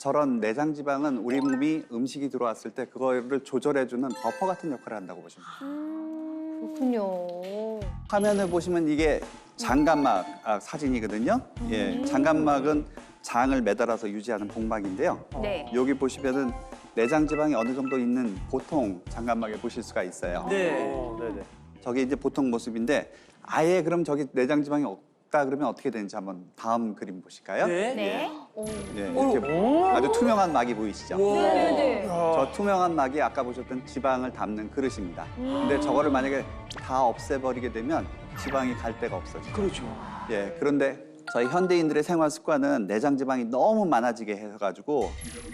저런 내장 지방은 우리 몸이 음식이 들어왔을 때 그거를 조절해주는 버퍼 같은 역할을 한다고 보시면 돼요. 그렇군요. 화면을 보시면 이게 장간막 아, 사진이거든요. 예, 장간막은 장을 매달아서 유지하는 복막인데요. 네. 여기 보시면은 내장 지방이 어느 정도 있는 보통 장간막에 보실 수가 있어요. 네. 어, 네네. 저게 이제 보통 모습인데 아예 그럼 저기 내장 지방이 없 다 그러면 어떻게 되는지 한번 다음 그림 보실까요? 네. 네. 오. 예, 이렇게 아주 투명한 막이 보이시죠? 와. 네네. 저 투명한 막이 아까 보셨던 지방을 담는 그릇입니다. 근데 저거를 만약에 다 없애버리게 되면 지방이 갈 데가 없어지죠. 그렇죠. 예, 그런데 저희 현대인들의 생활 습관은 내장 지방이 너무 많아지게 해가지고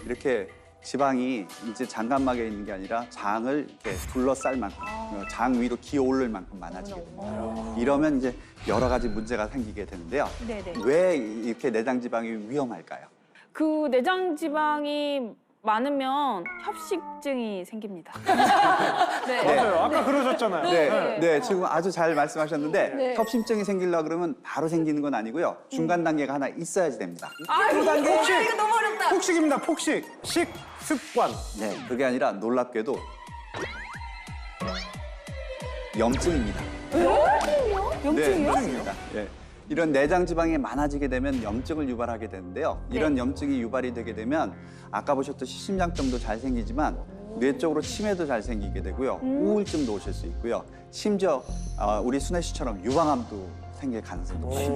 이렇게 지방이 이제 장간막에 있는 게 아니라 장을 이렇게 둘러쌀 만큼, 어, 장 위로 기어 오를 만큼 많아지게 됩니다. 이러면 이제 여러 가지 문제가 생기게 되는데요. 네네. 왜 이렇게 내장 지방이 위험할까요? 그 내장 지방이 많으면 협식증이 생깁니다. 네. 맞아요. 아까 그러셨잖아요. 네, 네, 지금 아주 잘 말씀하셨는데 네. 협심증이 생기려 그러면 바로 생기는 건 아니고요. 중간 단계가 하나 있어야지 됩니다. 폭식. 이거 너무 어렵다. 폭식입니다. 폭식. 식, 습관. 네, 그게 아니라 놀랍게도 염증입니다. 염증이요? 네, 맞습니다. 예. 이런 내장 지방이 많아지게 되면 염증을 유발하게 되는데요. 이런 염증이 유발이 되게 되면 아까 보셨듯이 심장병도 잘 생기지만 뇌 쪽으로 치매도 잘 생기게 되고요. 우울증도 오실 수 있고요. 심지어 어, 우리 순애 씨처럼 유방암도 생길 가능성도 높아요.